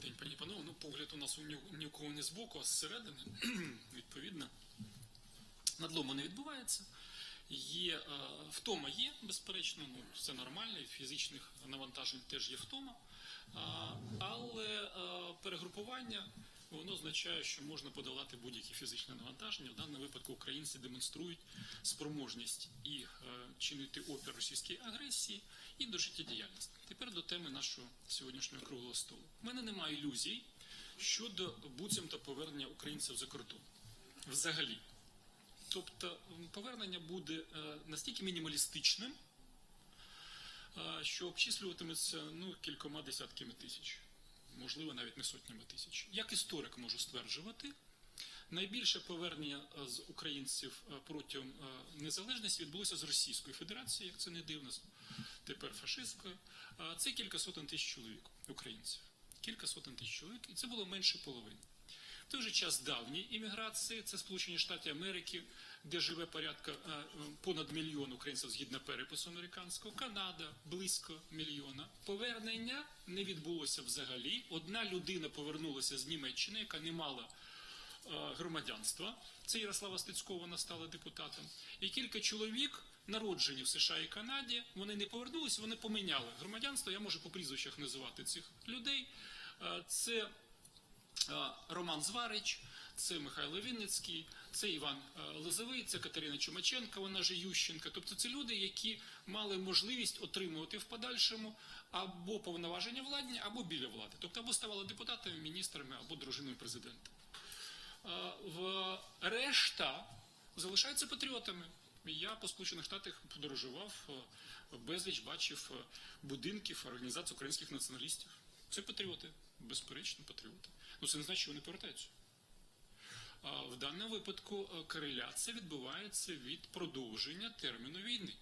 Добрий день, пані панове. Ну, погляд у нас ні, у кого не збоку, а зсередини. Відповідно, надлому не відбувається. Є е, втома є, безперечно, ну це нормально, і фізичних навантажень теж є втома. А, але е, перегрупування воно означає, що можна подолати будь-які фізичні навантаження. В даному випадку українці демонструють спроможність і е, чинити опір російській агресії, і до життєдіяльності. Тепер до теми нашого сьогоднішнього круглого столу. У мене немає ілюзій щодо буцімто повернення українців за кордон. Взагалі. Тобто повернення буде е, настільки мінімалістичним, е, що обчислюватиметься ну, кількома десятками тисяч, можливо, навіть не сотнями тисяч. Як історик можу стверджувати, найбільше повернення е, з українців е, протягом е, незалежності відбулося з Російської Федерації, як це не дивно, тепер фашистською. Це кілька сотень тисяч чоловік, українців. Кілька сотень тисяч чоловік, і це було менше половини. В той же час давні імміграції, це Сполучені Штати Америки, де живе порядка е, понад мільйон українців згідно перепису американського, Канада близько мільйона. Повернення не відбулося взагалі. Одна людина повернулася з Німеччини, яка не мала е, громадянства. Це Ярослава Стецькова, вона стала депутатом. І кілька чоловік, народжені в США і Канаді, вони не повернулися, вони поміняли громадянство. Я можу по прізвищах називати цих людей. Е, Це Роман Зварич, це Михайло Вінницький, це Іван е, Лозовий, це Катерина Чумаченка, вона же Ющенка. Тобто це люди, які мали можливість отримувати в подальшому або повноваження владні, або біля влади. Тобто або ставали депутатами, міністрами, або дружиною президента. Е, В решта залишаються патріотами. Я по Сполучених Штатах подорожував, е, безліч бачив е, будинків організацій українських націоналістів. Це патріоти, безперечно, патріоти. Ну це не значить, що вони повертаються. А В даному випадку е, кореляція відбувається від продовження терміну війни.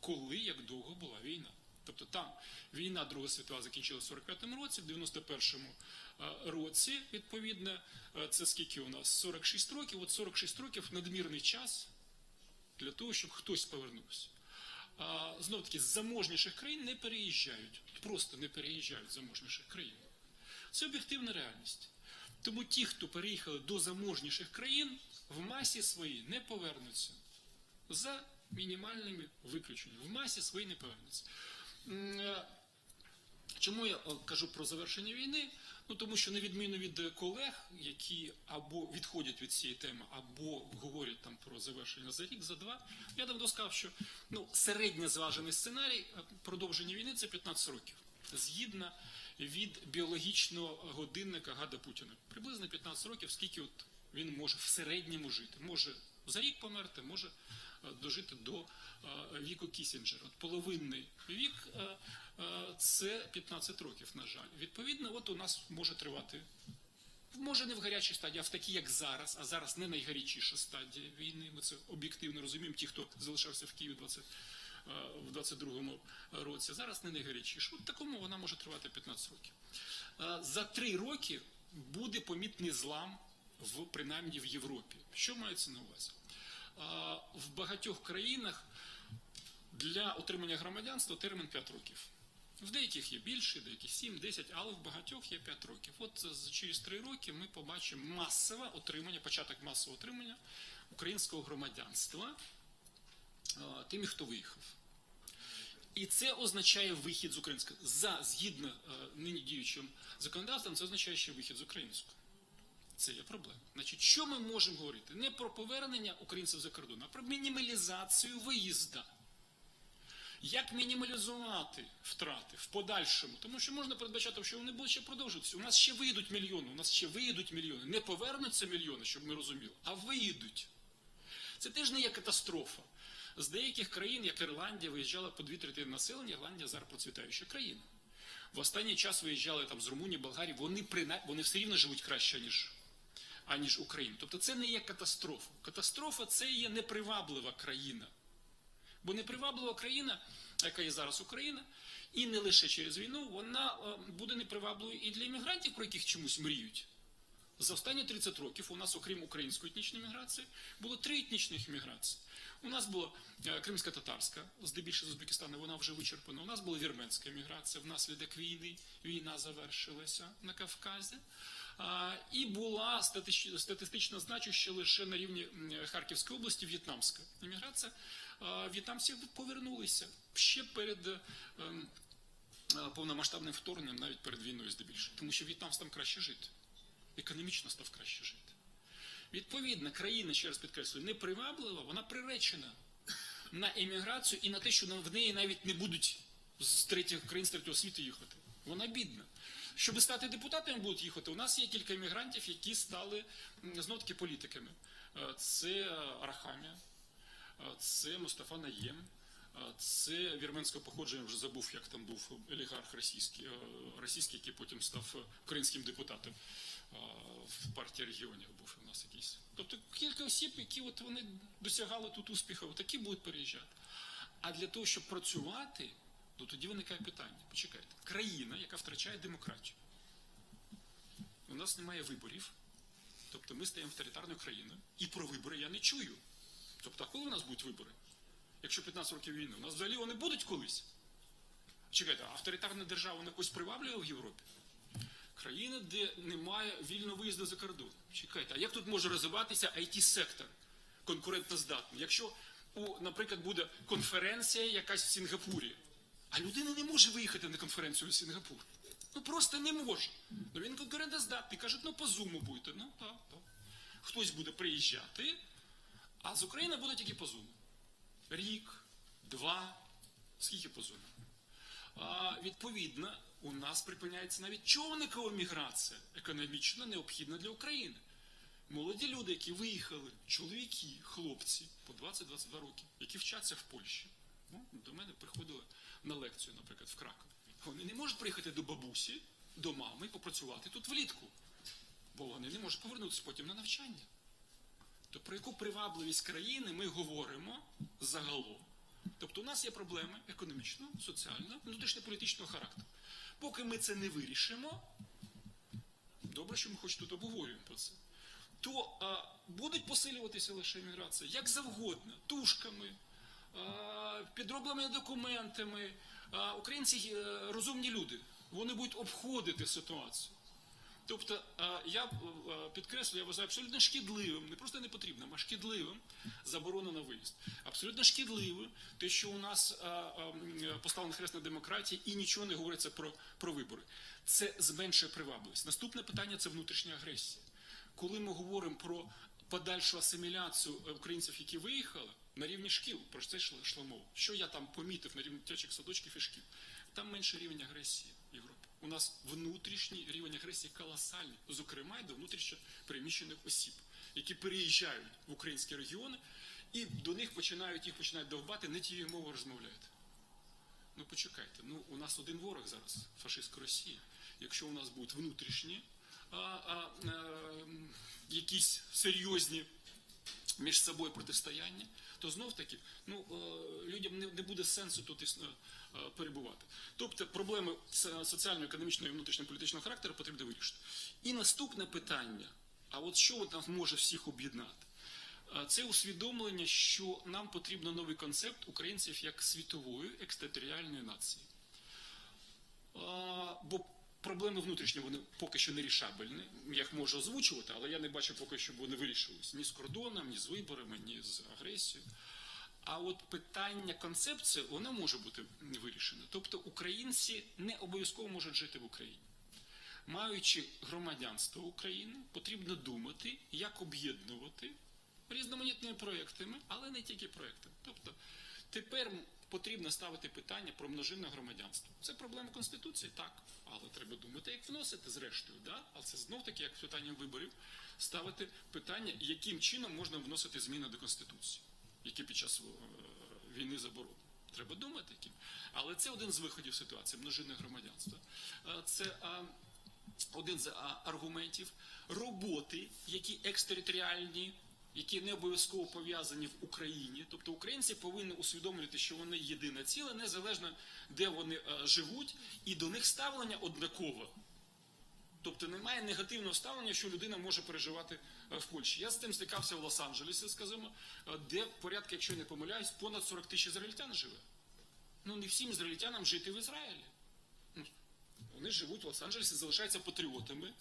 Коли як довго була війна? Тобто там війна Друга світова закінчилася в 45-му році, в 91-му е, році, відповідно, е, це скільки у нас? 46 років. От 46 років надмірний час для того, щоб хтось повернувся. Знов таки, з заможніших країн не переїжджають, просто не переїжджають з заможніших країн. Це об'єктивна реальність. Тому ті, хто переїхали до заможніших країн, в масі своїй не повернуться. За мінімальними виключеннями. В масі своїй не повернуться. Е, Чому я е, кажу про завершення війни? Ну тому що на відміну від колег, які або відходять від цієї теми, або говорять там про завершення за рік, за два, я давно сказав, що ну середньозважений сценарій е, продовження війни це 15 років, згідно від біологічного годинника Гада Путіна. Приблизно 15 років, скільки от він може в середньому жити. Може за рік померти, може е, дожити до е, віку Кісінджера. От половинний вік е, це 15 років, на жаль. Відповідно, от у нас може тривати. Може не в гарячій стадії, а в такій, як зараз, а зараз не найгарячіша стадія війни. Ми це об'єктивно розуміємо. Ті, хто залишався в Києві 20, е, в 22-му році, зараз не найгарячіша. От такому вона може тривати 15 років. Е, За три роки буде помітний злам в принаймні в Європі. Що мається на увазі? В багатьох країнах для отримання громадянства термін 5 років. В деяких є більше, в деяких 7, 10, але в багатьох є 5 років. От через 3 роки ми побачимо масове отримання, початок масового отримання українського громадянства тими, хто виїхав. І це означає вихід з українського. За згідно е, нині діючим законодавством, це означає ще вихід з українського. Це є проблема. Значить, що ми можемо говорити? Не про повернення українців за кордон, а про мінімалізацію виїзда. Як мінімалізувати втрати в подальшому? Тому що можна передбачати, що вони будуть ще продовжуватися. У нас ще виїдуть мільйони, у нас ще виїдуть мільйони. Не повернуться мільйони, щоб ми розуміли, а виїдуть. Це теж не є катастрофа. З деяких країн, як Ірландія, виїжджала по дві третини населення, Ірландія зараз процвітаюча країна. В останній час виїжджали там з Румунії, Болгарії, вони, прина... вони все рівно живуть краще, ніж, аніж Україна. Тобто це не є катастрофа. Катастрофа це є неприваблива країна. Бо неприваблива країна, яка є зараз Україна, і не лише через війну, вона е, буде непривабливою і для іммігрантів, про яких чомусь мріють. За останні 30 років у нас, окрім української етнічної міграції, було три етнічних міграції. У нас була е, кримська татарська, здебільшого з Узбекистану, вона вже вичерпана. У нас була вірменська міграція внаслідок війни. Війна завершилася на Кавказі. І була статистично значуща лише на рівні Харківської області в'єтнамська імміграція. В'єтнамці повернулися ще перед ем, е, повномасштабним вторгненням, навіть перед війною здебільшого, тому що в'єтнамцям там краще жити, економічно став краще жити. Відповідно, країна, ще раз підкреслюю, не приваблива, вона приречена на еміграцію і на те, що в неї навіть не будуть з третіх країн з третього світу їхати. Вона бідна. Щоб стати депутатами будуть їхати, у нас є кілька емігрантів, які стали знов таки політиками. Е, Це е, Арахамія, е, це Мустафа Наєм, це вірменського походження, вже забув, як там був олігарх російський, е, російський який потім став е, українським депутатом в партії регіонів був у нас якийсь. Тобто кілька осіб, які от вони досягали тут успіху, такі будуть переїжджати. А для того, щоб працювати, то тоді виникає питання. Почекайте, країна, яка втрачає демократію. У нас немає виборів, тобто ми стаємо авторитарною країною, і про вибори я не чую. Тобто, коли у нас будуть вибори? Якщо 15 років війни, у нас взагалі вони будуть колись. Чекайте, авторитарна держава вона якось приваблює в Європі? Країна, де немає вільного виїзду за кордон. Чекайте, а як тут може розвиватися IT-сектор конкурентоздатний? Якщо, у, наприклад, буде конференція якась в Сінгапурі, а людина не може виїхати на конференцію в Сінгапур. Ну просто не може. Ну він конкурентоздатний. Кажуть, ну по зуму будете. Ну так, так. Хтось буде приїжджати, а з України буде тільки по зуму. Рік, два, скільки по зуму? А, відповідно, у нас припиняється навіть човникова міграція, економічно необхідна для України. Молоді люди, які виїхали, чоловіки, хлопці по 20-22 роки, які вчаться в Польщі, ну, до мене приходили на лекцію, наприклад, в Краков. Вони не можуть приїхати до бабусі, до мами попрацювати тут влітку, бо вони не можуть повернутися потім на навчання. То про яку привабливість країни ми говоримо загалом? Тобто у нас є проблеми економічного, соціального, внутрішньополітичного характеру. Поки ми це не вирішимо, добре, що ми хоч тут обговорюємо про це, то а, будуть посилюватися лише міграція як завгодно, тушками, а, підробленими документами. А, українці е, розумні люди, вони будуть обходити ситуацію. Тобто, е, я е, підкреслю, я вважаю абсолютно шкідливим, не просто не потрібним, а шкідливим заборона на виїзд. Абсолютно шкідливим те, що у нас е, поставлено хрест на демократії і нічого не говориться про, про вибори. Це зменшує привабливість. Наступне питання це внутрішня агресія. Коли ми говоримо про подальшу асиміляцію українців, які виїхали, на рівні шкіл, про це йшла мова. Що я там помітив на рівні дитячих садочків і шкіл? Там менший рівень агресії в Європі. У нас внутрішній рівень агресії колосальний, зокрема й до внутрішньо переміщених осіб, які переїжджають в українські регіони, і до них починають їх починають довбати, не тією мовою розмовляють. Ну почекайте, ну у нас один ворог зараз, фашистська Росія. Якщо у нас будуть внутрішні а, а, а, якісь серйозні між собою протистояння, то знов таки ну, е, людям не, буде сенсу тут е, перебувати. Тобто проблеми соціально-економічного і внутрішньополітичного характеру потрібно вирішити. І наступне питання: а от що нас може всіх об'єднати? Е, Це усвідомлення, що нам потрібно новий концепт українців як світової екстериторіальної нації. Бо проблеми внутрішні вони поки що не рішабельні. Я їх можу озвучувати, але я не бачу поки що, вони вирішились ні з кордоном, ні з виборами, ні з агресією. А от питання концепції воно може бути вирішене. Тобто українці не обов'язково можуть жити в Україні. Маючи громадянство України, потрібно думати, як об'єднувати різноманітними проектами, але не тільки проектами. Тобто тепер потрібно ставити питання про множинне громадянство. Це проблема Конституції, так, але треба думати, як вносити зрештою. Да? Але це знов таки, як питання виборів, ставити питання, яким чином можна вносити зміни до Конституції, які під час е, війни заборонені. Треба думати, яким. Але це один з виходів ситуації множинне громадянство. Е, Це один з аргументів роботи, які екстериторіальні, які не обов'язково пов'язані в Україні. Тобто українці повинні усвідомлювати, що вони єдине ціле, незалежно де вони е, живуть, і до них ставлення однакове. Тобто немає негативного ставлення, що людина може переживати е, в Польщі. Я з тим стикався в Лос-Анджелесі, скажімо, е, де порядка, якщо не помиляюсь, понад 40 тисяч ізраїльтян живе. Ну не всім ізраїльтянам жити в Ізраїлі. Ну, вони живуть в Лос-Анджелесі, залишаються патріотами.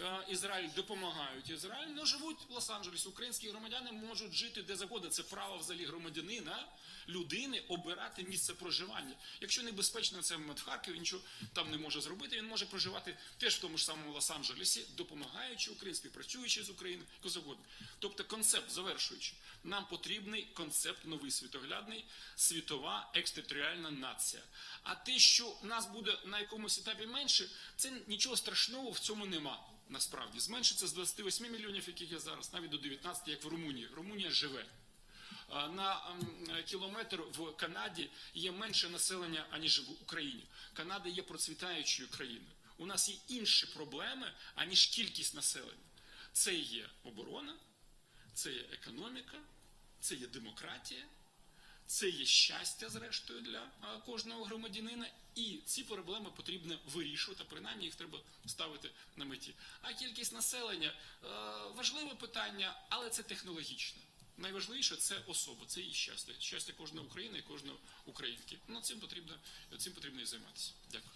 Е, Ізраїль допомагають Ізраїль, але живуть в Лос-Анджелесі. Українські громадяни можуть жити де завгодно. Це право взагалі громадянина, людини обирати місце проживання. Якщо небезпечно момент в Харкові, нічого там не може зробити. Він може проживати теж в тому ж самому Лос-Анджелесі, допомагаючи Україні, співпрацюючи з Україною, завгодно. Тобто, концепт завершуючи, нам потрібний концепт новий світоглядний, світова екстериторіальна нація. А те, що нас буде на якомусь етапі менше, це нічого страшного в цьому нема. Насправді зменшиться з 28 мільйонів, яких є зараз, навіть до 19, як в Румунії. Румунія живе. На кілометр в Канаді є менше населення, аніж в Україні. Канада є процвітаючою країною. У нас є інші проблеми, аніж кількість населення. Це є оборона, це є економіка, це є демократія, це є щастя, зрештою, для кожного громадянина. І ці проблеми потрібно вирішувати, принаймні їх треба ставити на меті. А кількість населення е, важливе питання, але це технологічне. Найважливіше це особа, це її щастя, щастя кожної України і кожної українки. Ну цим потрібно цим потрібно і займатися. Дякую.